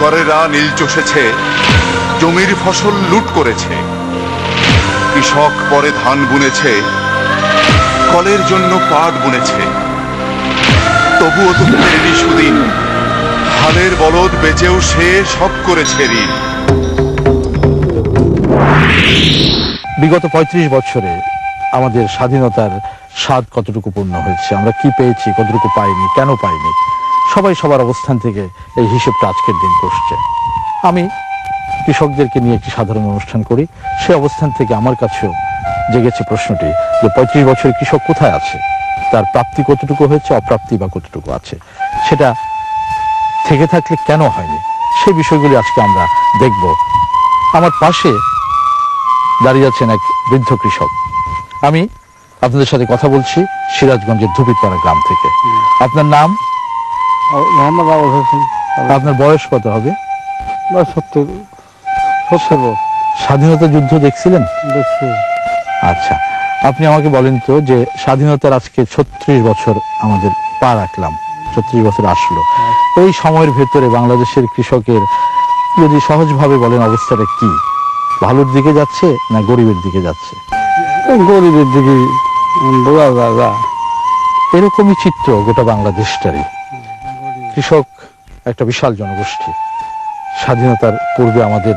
করেরা নীল চষেছে, জমির ফসল লুট করেছে। কৃষক পরে ধান বুনেছে, কলের জন্য পাট বুনেছে। তবুও তো ফেরেনি সুদিন হালের বলদ বেচেও সে সব করেছে ঋণ। বিগত ৩৫ বছরে আমাদের স্বাধীনতার স্বাদ কতটুকু পূর্ণ হয়েছে? আমরা কি পেয়েছি, কতটুকু পাইনি, কেন পাইনি? সবাই সবার অবস্থান থেকে এই হিসেবটা আজকের দিন করছে আমি কৃষকদেরকে নিয়ে একটি সাধারণ অনুষ্ঠান করি। সে অবস্থান থেকে আমার কাছেও জেগেছে প্রশ্নটি যে পঁয়ত্রিশ বছরের কৃষক কোথায় আছে? তার প্রাপ্তি কতটুকু হয়েছে, অপ্রাপ্তি বা কতটুকু আছে? সেটা থেকে থাকলে কেন হয়নি? সেই বিষয়গুলি আজকে আমরা দেখব। আমার পাশে দাঁড়িয়ে আছেন এক বৃদ্ধ কৃষক। আমি আপনাদের সাথে কথা বলছি সিরাজগঞ্জের ধুপিতপাড়া গ্রাম থেকে। আপনার নাম? মোহাম্মদ আবুল হোসেন। আপনার বয়স কত হবে? বা সত্তর। সত্তর বছর। স্বাধীনতা যুদ্ধ দেখছিলেন? দেখছি। আচ্ছা আপনি আমাকে বলেন তো যে স্বাধীনতার আজকে ছত্রিশ বছর আমাদের পা রাখলাম ছত্রিশ বছর আসলো। এই সময়ের ভেতরে বাংলাদেশের কৃষকের যদি সহজভাবে বলেন অবস্থাটা কি? ভালোর দিকে যাচ্ছে না গরিবের দিকে যাচ্ছে? গরিবের দিকে বোঝা যায় এরকমই চিত্র গোটা বাংলাদেশটারই। কৃষক একটা বিশাল জনগোষ্ঠী। স্বাধীনতার পূর্বে আমাদের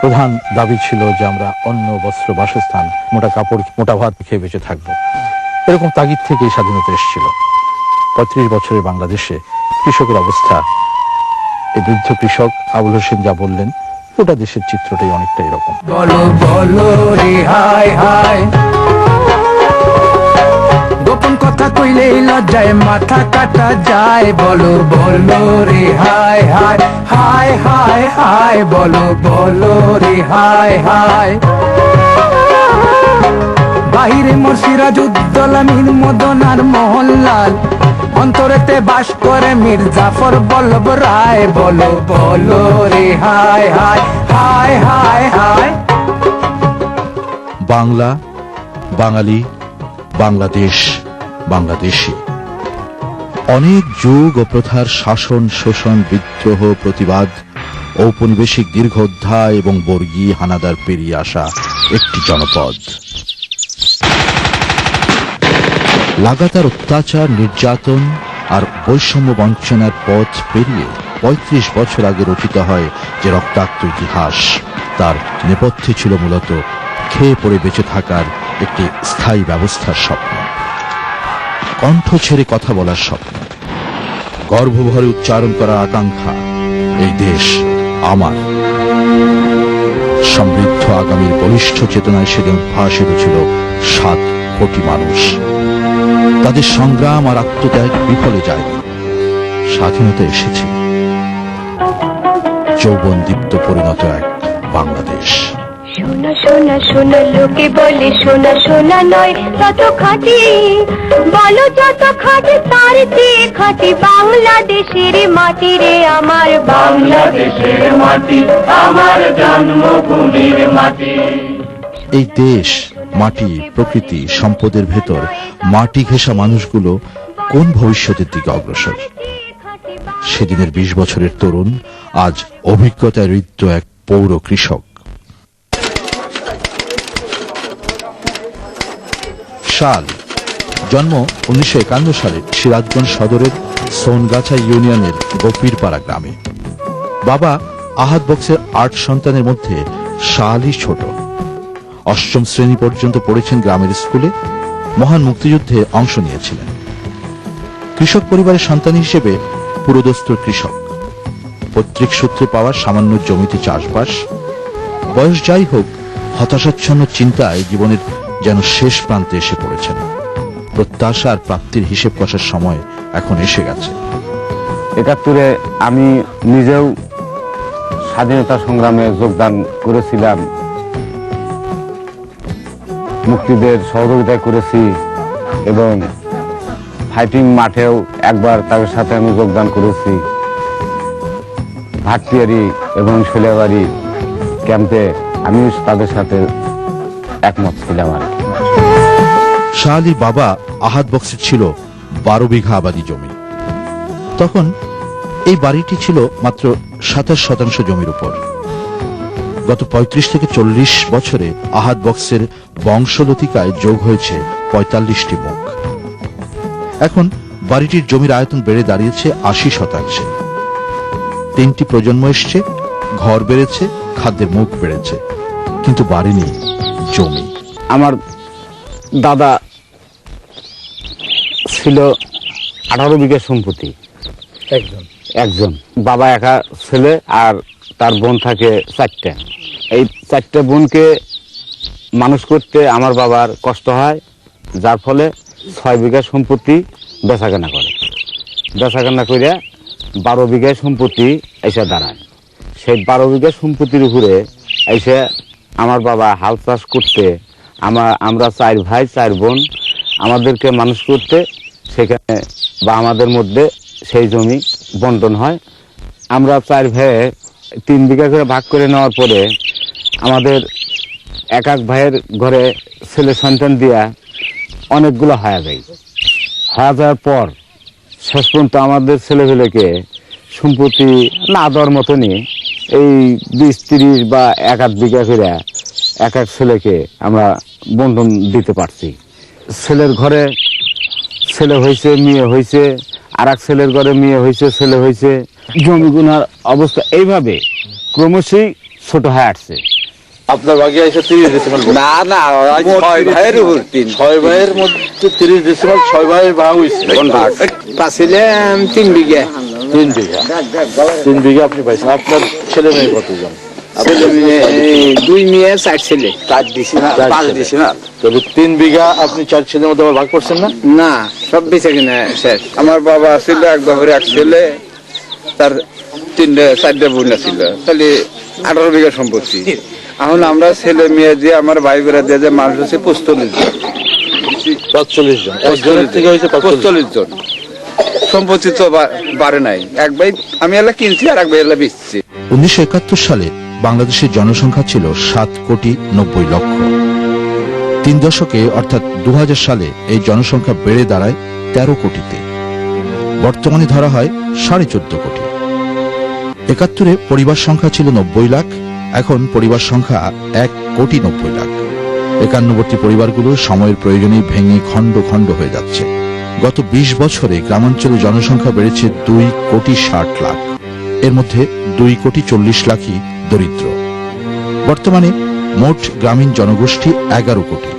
প্রধান দাবি ছিল যে আমরা অন্ন, বস্ত্র, বাসস্থান, মোটা কাপড়, মোটা ভাত খেয়ে বেঁচে থাকব। এরকম তাগিদ থেকেই স্বাধীনতা এসেছিল। পঁয়ত্রিশ বছরের বাংলাদেশে কৃষকের অবস্থা, এই বৃদ্ধ কৃষক আবুল হোসেন যা বললেন, গোটা দেশের চিত্রটাই অনেকটা এরকম। বলো বলো রে হায়। গোপন কথা কইলে লজ্জায় মাথা কাটা যায়। বলো বলো রে, হায় হায় হায় হায় হায়, বলো বলো রে, হায় হায়। বাহিরে মোর সিরাজউদ্দৌলা মীর মদন আর মোহনলাল অন্তরেতে বাস করে মীর জাফর বল্লভ রায়। বলো বলো রে, হায় হায় হায় হায় হায়। বাংলা, বাঙালি, বাংলাদেশ। বাংলাদেশি। অনেক যুগ ও প্রথার শাসন, শোষণ, বিদ্রোহ, প্রতিবাদ, ঔপনিবেশিক দীর্ঘ অধ্যায় এবং বর্গী হানাদার পেরিয়ে আসা একটি জনপদ। লাগাতার অত্যাচার, নির্যাতন আর বৈষম্য বঞ্চনার পথ পেরিয়ে পঁয়ত্রিশ বছর আগে রচিত হয় যে রক্তাক্ত ইতিহাস। তার নেপথ্যে ছিল মূলত খেয়ে পড়ে বেঁচে থাকার একটি স্থায়ী ব্যবস্থার স্বপ্ন। কণ্ঠ ছেড়ে কথা বলার স্বপ্ন গর্ভভরে উচ্চারণ করার আকাঙ্ক্ষা এই দেশ আমার। সমৃদ্ধ আগামীর বলিষ্ঠ চেতনায় সেদিন উদ্ভাসিত ছিল সাত কোটি মানুষ। তাদের সংগ্রাম আর আত্মত্যাগ বিফলে যায়নি। স্বাধীনতা এসেছে। যৌবন দীপ্ত পরিণত এক বাংলাদেশ। শোনা শোনা শোনা লোকে বলে শোনা শোনা নয় তত খাঁটি। বলো যত খাঁটি তার চেয়ে খাঁটি বাংলাদেশের মাটি রে আমার বাংলাদেশের মাটি আমার জন্মভূমির মাটি। এই দেশ মাটি প্রকৃতি সম্পদের ভেতর মাটি ঘেঁষা মানুষগুলো কোন ভবিষ্যতের দিকে অগ্রসর? সেদিনের বিশ বছরের তরুণ আজ অভিজ্ঞতায় ঋদ্ধ এক পৌর কৃষক। সাল, জন্ম উনিশশো একান্ন সালে সিরাজগঞ্জ সদরের সোনগাছা ইউনিয়নের গোপীরপাড়া গ্রামে। বাবা আহাদ বক্সের আট সন্তানের মধ্যে শালই ছোট। অষ্টম শ্রেণি পর্যন্ত পড়েছেন গ্রামের স্কুলে, মহান মুক্তিযুদ্ধে অংশ নিয়েছিলেন। কৃষক পরিবারের সন্তান হিসেবে পুরোদস্তুর কৃষক। পৈতৃক সূত্রে পাওয়া সামান্য জমিতে চাষবাস। বয়স যাই হোক হতাশাচ্ছন্ন চিন্তায় জীবনের যেন শেষ প্রান্তে এসে পড়েছেন। প্রত্যাশা আর প্রাপ্তির হিসেব কষার সময় এখন এসে গেছে। একাত্তরে আমি নিজেও স্বাধীনতা সংগ্রামে যোগদান করেছিলাম। মুক্তিদের সহযোগিতা করেছি এবং ফাইটিং মাঠেও একবার তাদের সাথে আমি যোগদান করেছি। ভাটপিয়ারি এবং শৈলাবাড়ি ক্যাম্পে আমি তাদের সাথে একমত ছিলাম আর। শাহ বাবা আহাদ বক্সের ছিল বারো বিঘা আবাদি জমি। তখন এই বাড়িটি ছিল মাত্র সাতাশ শতাংশ জমির উপর। গত ৩৫ থেকে চল্লিশ বছরে আহাদ বক্সের বংশলতিকায় যোগ হয়েছে পঁয়তাল্লিশটি মুখ। এখন বাড়িটির জমির আয়তন বেড়ে দাঁড়িয়েছে আশি শতাংশে। তিনটি প্রজন্ম এসছে, ঘর বেড়েছে, খাদ্যের মুখ বেড়েছে। কিন্তু বাড়ি নেই জমি। আমার দাদা ছিল আঠারো বিঘা সম্পত্তি। একজন। একজন। বাবা একা ছেলে আর তার বোন থাকে চারটে। এই চারটে বোনকে মানুষ করতে আমার বাবার কষ্ট হয় যার ফলে ছয় বিঘা সম্পত্তি বেচাকেনা করে। বেচাকেনা করে বারো বিঘা সম্পত্তি এসে দাঁড়ায়। সেই বারো বিঘা সম্পত্তির উপরে এসে আমার বাবা হাল চাষ করতে আমার আমরা চার ভাই, চার বোন, আমাদেরকে মানুষ করতে, সেখানে বা আমাদের মধ্যে সেই জমি বন্টন হয়। আমরা চার ভাইয়ে তিন বিঘা করে ভাগ করে নেওয়ার পরে আমাদের এক এক ভাইয়ের ঘরে ছেলে সন্তান দিয়া অনেকগুলো হয়ে যায়। হয়ে যাওয়ার পর শেষ পর্যন্ত আমাদের ছেলেপেলেকে সম্পত্তি না দেওয়ার মতনই এই বিশ, তিরিশ বা এক আধ বিঘা করে এক এক ছেলেকে আমরা বন্টন দিতে পারছি। ছেলের ঘরে ছেলে হয়েছে, মেয়ে হয়েছে আর এক ছেলের ঘরে মেয়ে হয়েছে, ছেলে হয়েছে। জমিগুনার অবস্থা এইভাবে ক্রমশই ছোট হয়ে আসছে। আপনার বাকি আছে তিরিশ ডেসিমাল না না ছয় ভাইয়ের উপর তিন। ছয় ভাইয়ের মধ্যে তিরিশ ডেসিমাল ছয় ভাইয়ের ভাগ হয়েছে তিন বিঘে। তিন বিঘা। তিন বিঘা আপনি পাইছেন। আপনার ছেলে মেয়ে কতজন? দুই মেয়ে চার ছেলে। চার দিছি না চার পাঁচ দিছি না তবে তিন বিঘা আপনি চার ছেলের মধ্যে ভাগ করছেন না? না সব বেঁচে কিনা শেষ। আমার বাবা ছিল এক বাপের এক ছেলে তার তিনটে চারটে বোন ছিল। তাহলে আঠারো বিঘা সম্পত্তি। এখন আমরা ছেলে মেয়ে দিয়ে আমার ভাই বেড়া দিয়ে যে মানুষ হচ্ছে পঁচল্লিশ জন। পাঁচচল্লিশ জন। একজনের থেকে হয়েছে পঁচল্লিশ জন। সম্পত্তি তো বাড়ে নাই। এক ভাই আমি এলা কিনছি আর এক ভাই এলা বেচছি। উনিশশো একাত্তর সালে বাংলাদেশের জনসংখ্যা ছিল সাত কোটি নব্বই লক্ষ। তিন দশকে অর্থাৎ দু হাজার সালে এই জনসংখ্যা বেড়ে দাঁড়ায় তেরো কোটিতে। বর্তমানে ধরা হয় সাড়ে চোদ্দ কোটি। একাত্তরে পরিবার সংখ্যা ছিল নব্বই লাখ এখন পরিবার সংখ্যা এক কোটি নব্বই লাখ। একান্নবর্তী পরিবারগুলো সময়ের প্রয়োজনেই ভেঙে খণ্ড খণ্ড হয়ে যাচ্ছে। গত ২০ বছরে গ্রামাঞ্চলে জনসংখ্যা বেড়েছে দুই কোটি ষাট লাখ। এর মধ্যে দুই কোটি চল্লিশ লাখই দরিদ্র। বর্তমানে মোট গ্রামীণ জনগোষ্ঠী এগারো কোটি।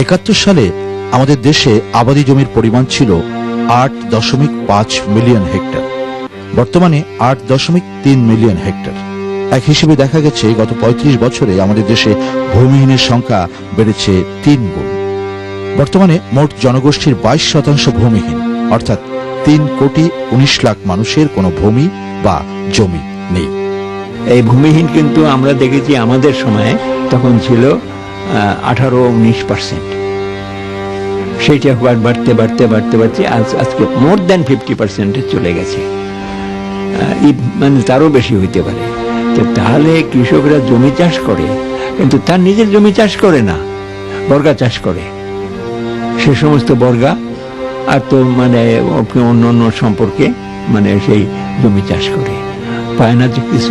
একাত্তর সালে আমাদের দেশে আবাদি জমির পরিমাণ ছিল আট দশমিক পাঁচ মিলিয়ন হেক্টর। বর্তমানে আট দশমিক তিন মিলিয়ন হেক্টর। এক হিসেবে দেখা গেছে, গত ৩৫ বছরে আমাদের দেশে ভূমিহীনের সংখ্যা বেড়েছে তিন গুণ। বর্তমানে মোট জনগোষ্ঠীর বাইশ শতাংশ ভূমিহীন, অর্থাৎ তিন কোটি উনিশ লাখ মানুষের কোনো ভূমি বা জমি নেই। এই ভূমিহীন কিন্তু আমরা দেখেছি আমাদের সময়ে, তখন ছিল আঠারো, উনিশ পার্সেন্ট সেইটা বাড়তে বাড়তে বাড়তে বাড়তে আজ, আজকে মোর দ্যান ফিফটি পার্সেন্টে চলে গেছে। মানে তারও বেশি হইতে পারে। তাহলে কৃষকরা জমি চাষ করে, কিন্তু তার নিজের জমি চাষ করে না, বর্গা চাষ করে। সে সমস্ত বর্গা আর তো মানে অন্য অন্য সম্পর্কে মানে সেই জমি চাষ করে। পায় না যে কিছু